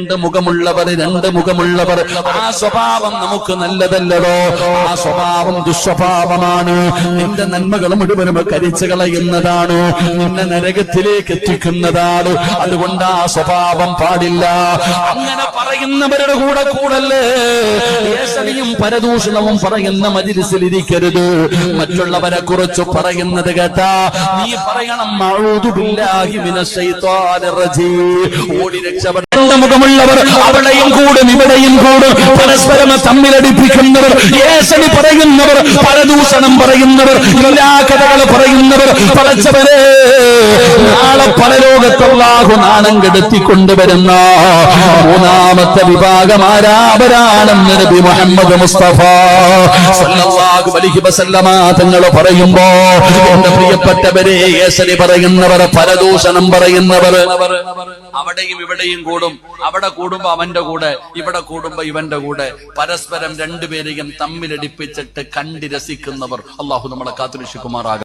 രണ്ട് മുഖമുള്ളവർ രണ്ട് മുഖമുള്ളവർ. ആ സ്വഭാവം നമുക്ക് നല്ലതല്ലതോ ആ സ്വഭാവം ദുസ്വഭാവമാണ്. നിന്റെ നന്മകൾ മുഴുവനും കരിച്ചു കളയുന്നതാണ്. നിന്നെ നരകത്തിലേക്ക് എത്തിക്കുന്നതാണ്. അതുകൊണ്ട് ആ സ്വഭാവം പാടില്ല. അങ്ങനെ പറയുന്നവരുടെ കൂടെ കൂടല്ലേ? പരദൂഷണവും പറയുന്ന മജിലിസിലിരിക്കരുത്. മറ്റുള്ളവരെ കുറിച്ച് പറയുന്നത് കേട്ടാ നീ പറയണം. ഓടി മുഖമുള്ളവർ അവിടെയും കൂടും ഇവിടെയും കൂടും. പരസ്പരം തമ്മിലടിപ്പിക്കുന്നവർ ഏശനി പറയുന്നവർ പരദൂഷണം പറയുന്നവർ എല്ലാ കഥകൾ പറയുന്നവർ പടച്ചവരെ. നാളെ പരലോകത്തുള്ളാഹു നാണം കെടുത്തിക്കൊണ്ടുവരുന്ന മൂന്നാമത്തെ വിഭാഗം ആരാപരാണെന്ന് നബി മുഹമ്മദ് മുസ്തഫ തങ്ങൾ പറയുമ്പോ എന്റെ പ്രിയപ്പെട്ടവരെ ഏസണി പറയുന്നവർ പരദൂഷണം പറയുന്നവർ. അവിടെയും ഇവിടെയും കൂടും. അവിടെ കൂടുമ്പോ അവന്റെ കൂടെ ഇവിടെ കൂടുമ്പോ ഇവന്റെ കൂടെ. പരസ്പരം രണ്ടുപേരെയും തമ്മിലടിപ്പിച്ചിട്ട് കണ്ടിരസിക്കുന്നവർ അള്ളാഹു നമ്മളെ കാത്തുരക്ഷിക്കുമാറാകും